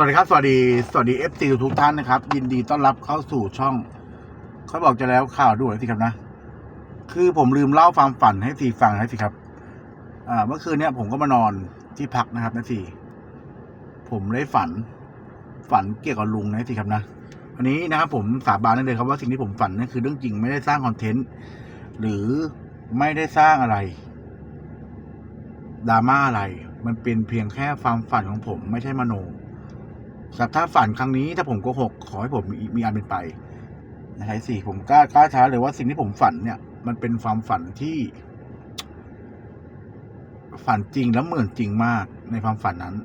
วัสดีครับ สวัสดี สวัสดีเอฟซีทุกท่านนะครับ ยินดีต้อนรับเข้าสู่ช่อง เขาบอกจะแล้วข่าวด้วยสิครับนะ คือผมลืมเล่าความฝันให้สีฟังให้สิครับ อ่า เมื่อคืนเนี้ยผมก็มานอนที่พักนะครับนะสีผมได้ฝัน ฝันเกี่ยวกับลุงนะสิครับนะวันนี้นะครับผมสาบานได้เลยครับว่าสิ่งที่ผมฝันนั่นคือเรื่องจริงไม่ได้สร้างคอนเทนต์หรือไม่ได้สร้างอะไรดราม่าอะไร มันเป็นเพียงแค่ความฝันของผม ไม่ใช่มโน ครับถ้าฝันครั้งนี้ถ้าผมโกหกขอให้ผมมีมีอันเป็นไปนะครับสี่ผมกล้ากล้าท้าเลยว่าสิ่งที่ผมฝันเนี่ย มันเป็นความฝันที่ ฝันจริงแล้วเหมือนจริงมากในความฝันนั้น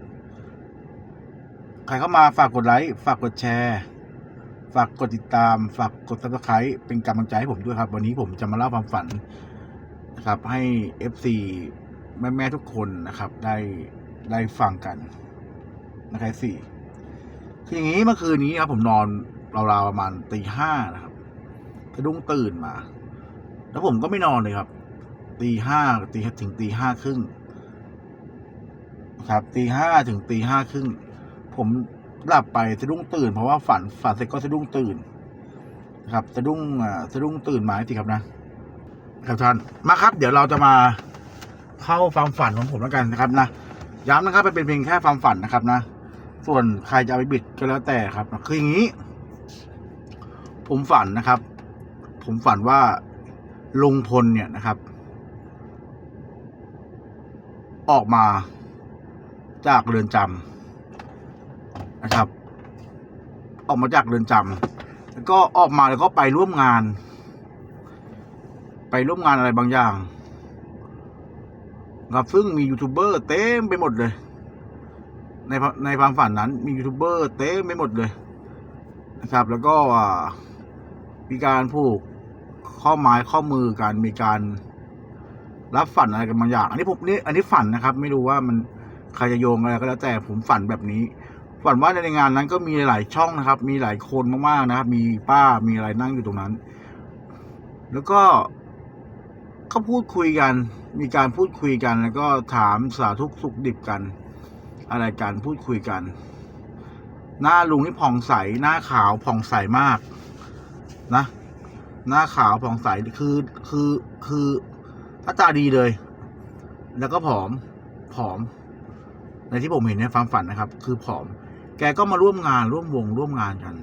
ใครเข้ามาฝากกดไลค์ฝากกดแชร์ฝากกดติดตาม ฝากกด subscribe เป็นกำลังใจให้ผมด้วยครับ วันนี้ผมจะมาเล่าความฝันนะครับ ให้ FC แม่แม่ทุกคนนะครับ ได้ได้ฟังกันนะครับสี่ ออย่างนี้เมื่อคืนนี้ครับ ผมนอนราวๆประมาณตีห้านะครับสะดุ้งตื่นมา แล้วผมก็ไม่นอนเลยครับตีห้าตีถึงตีห้าครึ่งครับตีห้าถึงตีห้าครึ่งผมหลับไปสะดุ้งตื่น เพราะว่าฝันฝันเสร็จก็สะดุ้งตื่นครับสะดุ้งสะดุ้งตื่นมาสิครับนะครับท่านมาครับ เดี๋ยวเราจะมาเข้าความฝันของผมแล้วกันนะครับนะย้ำนะครับมันเป็นเพียงแค่ความฝันนะครับนะ ส่วนใครจะเอาไปบิดก็แล้วแต่ครับคืออย่างนี้ ผมฝันนะครับ ผมฝันว่าลุงพลเนี่ยนะครับ ออกมาจากเรือนจำนะครับ ออกมาจากเรือนจำแล้วก็ออกมาแล้วก็ไปร่วมงาน ไปร่วมงานอะไรบางอย่างครับซึ่งมียูทูบเบอร์เต็มไปหมดเลย ในในความฝันนั้น มียูทูบเบอร์เต็มไปหมดเลยนะครับ แล้วก็มีการผูกข้อไม้ข้อมือกันมีการรับฝันอะไรกันบางอย่าง อันนี้ผมนี่อันนี้ฝันนะครับ ไม่รู้ว่ามันใครจะโยงอะไรก็แล้วแต่ผมฝันแบบนี้ ฝันว่าในงานนั้นก็มีหลายช่องนะครับ มีหลายคนมากๆนะครับ มีป้ามีอะไรนั่งอยู่ตรงนั้น แล้วก็ก็พูดคุยกัน มีการพูดคุยกัน แล้วก็ถามสาธุสุขดิบกัน อะไรกันพูดคุยกัน หน้าลุงนี่ผ่องใสหน้าขาวผ่องใสมากนะ หน้าขาวผ่องใสคือคือคือหน้าตาดีเลย แล้วก็ผอมผอม ในที่ผมเห็นในความฝันนะครับ คือผอม แกก็มาร่วมงานร่วมวงร่วมงานกัน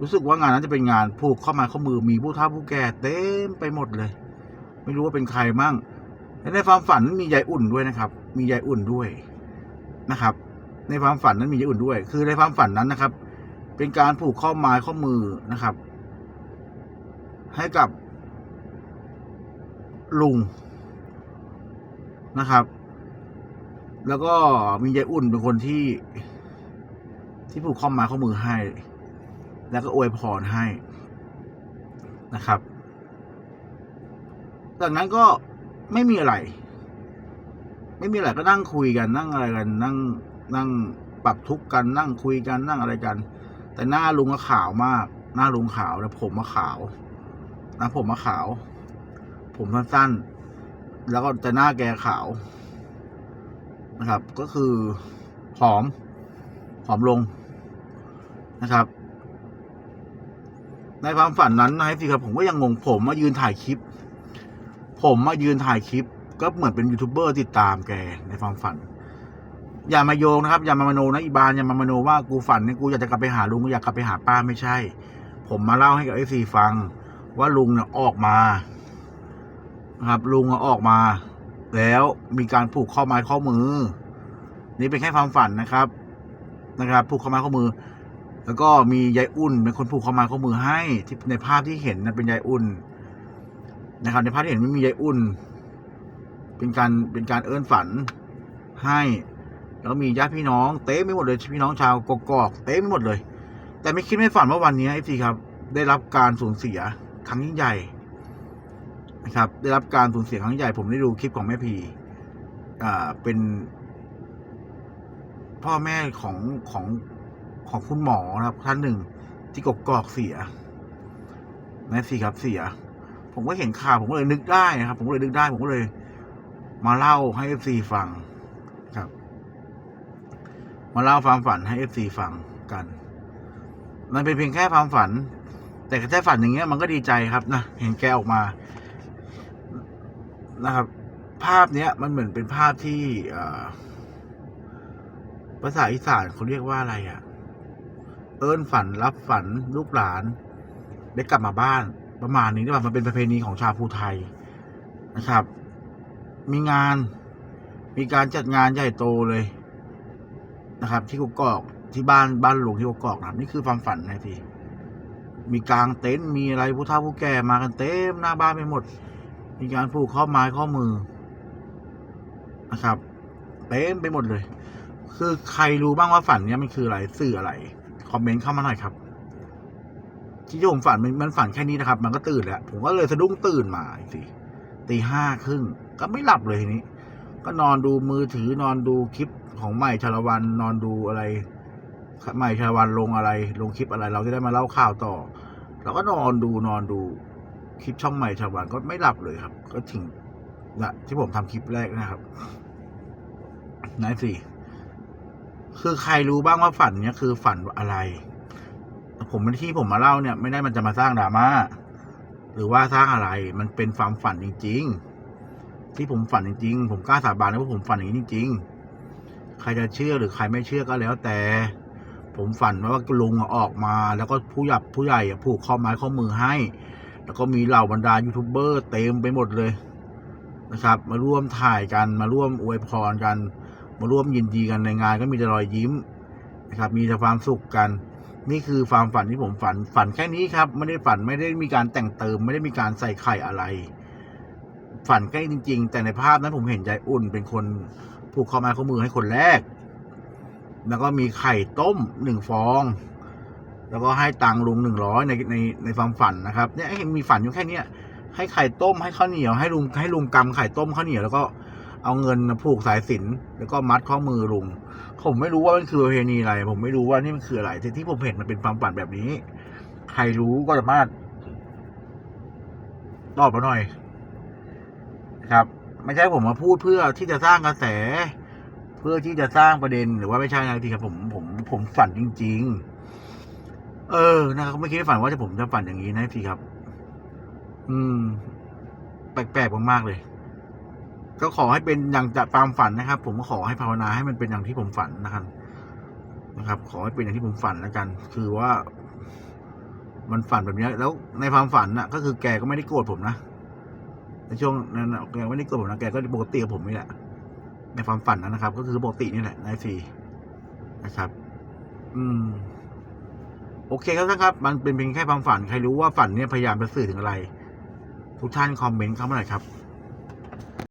รู้สึกว่างานนั้นจะเป็นงานผูกข้อม้ข้อมือมีผู้เฒ่าผู้แก่เต็มไปหมดเลย ไม่รู้ว่าเป็นใครมั่งและในความฝันมียายอุ่นด้วยนะครับ มียายอุ่นด้วย นะครับ ในความฝันนั้นมียายอุ่นด้วย คือในความฝันนั้นนะครับ เป็นการผูกข้อไม้ข้อมือนะครับ ให้กับ ลุงนะครับ แล้วก็มียายอุ่นเป็นคนที่ ที่ผูกข้อไม้ข้อมือให้ แล้วก็อวยพรให้นะครับจากนั้นก็ไม่มีอะไร ไม่มีอะไรก็นั่งคุยกันนั่งอะไรกัน นั่งนั่งปรับทุกข์กันนั่งคุยกันนั่งอะไรกัน แต่หน้าลุงก็ขาวมาก หน้าลุงขาวแล้วผมมาขาวนะผมมาขาว ผมสั้นๆแล้วก็แต่หน้าแกขาวนะครับ ก็คือผอมผอมลงนะครับ ในความฝันนั้นนะสิครับผมก็ยังงงผมมายืนถ่ายคลิป ผมมายืนถ่ายคลิป ก็เหมือนเป็นยูทูบเบอร์ติดตามแกในความฝัน อย่ามาโยงนะครับ อย่ามามโนนะอีบานอย่ามามโนว่ากูฝันเนี่ยกูอยากจะกลับไปหาลุงกูอยากกลับไปหาป้าไม่ใช่ ผมมาเล่าให้กับไอ้ซีฟัง ว่าลุงเนี่ยออกมานะครับ ลุงออกมา แล้วมีการผูกข้อไม้ข้อมือ นี่เป็นแค่ความฝันนะครับนะครับ ผูกข้อไม้ข้อมือ แล้วก็มียายอุ่นเป็นคนผูกข้อไม้ข้อมือให้ที่ในภาพที่เห็นนะเป็นยายอุ่นนะครับในภาพที่เห็นไม่มียายอุ่น เป็นการเป็นการเอื้นฝันให้ แล้วมีญาติพี่น้อง เต้ไม่หมดเลยพี่น้องชาวกกอก เต้ไม่หมดเลย แต่ไม่คิดไม่ฝันว่าวันนี้ไอ้ทีครับ ได้รับการสูญเสียครั้งยิ่งใหญ่นะครับ ได้รับการสูญเสียครั้งยิ่งใหญ่ผมได้ดูคลิปของแม่พีอ่าเป็น พ่อแม่ของของของคุณหมอนะครับท่านหนึ่งที่กกอกเสียนะสิครับเสีย ผมก็เห็นข่าวผมก็เลยนึกได้นะครับ ผมก็เลยนึกได้ ผมก็เลย มาเล่าให้เอฟซีฟังครับ มาเล่าความฝันให้เอฟซีฟังกัน มันเป็นเพียงแค่ความฝัน แต่แค่ฝันอย่างเงี้ยมันก็ดีใจครับนะเห็นแกออกมานะครับ ภาพเนี้ยมันเหมือนเป็นภาพที่ภาษาอีสานเขาเรียกว่าอะไรอะ่ะ เอิ้นฝันรับฝันลูกหลาน ได้กลับมาบ้านประมาณนี้นะมันเป็นประเพณีของชาวภูไทยนะครับ มีงาน มีการจัดงานใหญ่โตเลยนะครับ ที่กุกกอกที่บ้านบ้านหลวงที่กุกกอกนะครับนี่คือความฝันนะพี่มีกลางเต็นท์มีอะไรผู้เฒ่าผู้แก่มากันเต็มหน้าบ้านไปหมด มีการผูกข้อไม้ข้อมือนะครับเต็มไปหมดเลย คือใครรู้บ้างว่าฝันเนี้ยมันคืออะไรสื่ออะไร คอมเมนต์เข้ามาหน่อยครับ ที่ผมฝันมันฝันแค่นี้นะครับ มันก็ตื่นแล้ว ผมก็เลยสะดุ้งตื่นมาอีกทีตีห้าครึ่ง ก็ไม่หลับเลยทีนี้ ก็นอนดูมือถือนอนดูคลิปของใหม่ชาละวันนอนดูอะไรใหม่ชาละวันลงอะไร ลงคลิปอะไร เราจะได้มาเล่าข่าวต่อเราก็นอนดูนอนดูคลิปช่องใหม่ชาละวันก็ไม่หลับเลยครับ ก็ถึงนะที่ผมทำคลิปแรกนะครับนายสี่คือใครรู้บ้างว่าฝันเนี้ยคือฝันอะไร ผมที่ผมมาเล่าเนี่ย ไม่ได้มันจะมาสร้างดราม่าหรือว่าสร้างอะไร มันเป็นความฝันจริง ๆ ที่ผมฝันจริงๆ ผมกล้าสาบานเลยว่าผมฝันอย่างนี้จริงๆ ใครจะเชื่อหรือใครไม่เชื่อก็แล้วแต่ ผมฝันว่าลุงออกมา แล้วก็ผู้หยับผู้ใหญ่ผูกข้อไม้ข้อมือให้ แล้วก็มีเหล่าบรรดายูทูบเบอร์เต็มไปหมดเลยนะครับ มาร่วมถ่ายกันมาร่วมอวยพรกัน มาร่วมยินดีกันในงานก็มีแต่รอยยิ้มนะครับ มีแต่ความสุขกัน นี่คือความฝันที่ผมฝันฝันแค่นี้ครับ ไม่ได้ฝันไม่ได้มีการแต่งเติม ไม่ได้มีการใส่ไข่อะไร ฝันแค่นี้จริง ๆ แต่ในภาพนั้นผมเห็นใจอุ่นเป็นคนผูกข้อไม้ข้อมือให้คนแรก แล้วก็มีไข่ต้มหนึ่งฟอง แล้วก็ให้ตังค์ลุงหนึ่งร้อยในในในความฝันนะครับ เนี่ยให้มีฝันอยู่แค่เนี้ยให้ไข่ต้มให้ข้าวเหนียวให้ลุงให้ลุงกำไข่ต้มข้าวเหนียวแล้วก็เอาเงินผูกสายสินแล้วก็มัดข้อมือลุง ผมไม่รู้ว่ามันคือประเพณีอะไร ผมไม่รู้ว่านี่มันคืออะไรแต่ที่ผมเห็นมันเป็นความฝันแบบนี้ ใครรู้ก็สามารถตอบมาหน่อย นะครับ ไม่ใช่ผมมาพูดเพื่อที่จะสร้างกระแส เพื่อที่จะสร้างประเด็นหรือว่าไม่ใช่นะที่ครับผมผมผมฝันจริง ๆ เออนะครับไม่คิดฝันว่าจะผมจะฝันอย่างนี้นะพี่ครับ อืม แปลกๆมากๆเลย ก็ขอให้เป็นอย่างจะตามฝันนะครับ ผมก็ขอให้ภาวนาให้มันเป็นอย่างที่ผมฝันนะครับนะครับ ขอให้เป็นอย่างที่ผมฝันแล้วกัน คือว่า มันฝันแบบนี้แล้วในความฝันน่ะ ก็คือแกก็ไม่ได้โกรธผมนะ ในช่วงนั้นแกไม่ได้โกรธผมนะแกก็ปกติกับผมนี่แหละในความฝันนะครับ ก็คือปกตินี่แหละนายฟีนะครับ อืม โอเคครับท่านครับ มันเป็นเพียงแค่ความฝันใครรู้ว่าฝันเนี่ยพยายามจะสื่อถึงอะไร ทุกท่านคอมเมนต์เข้ามาหน่อยครับ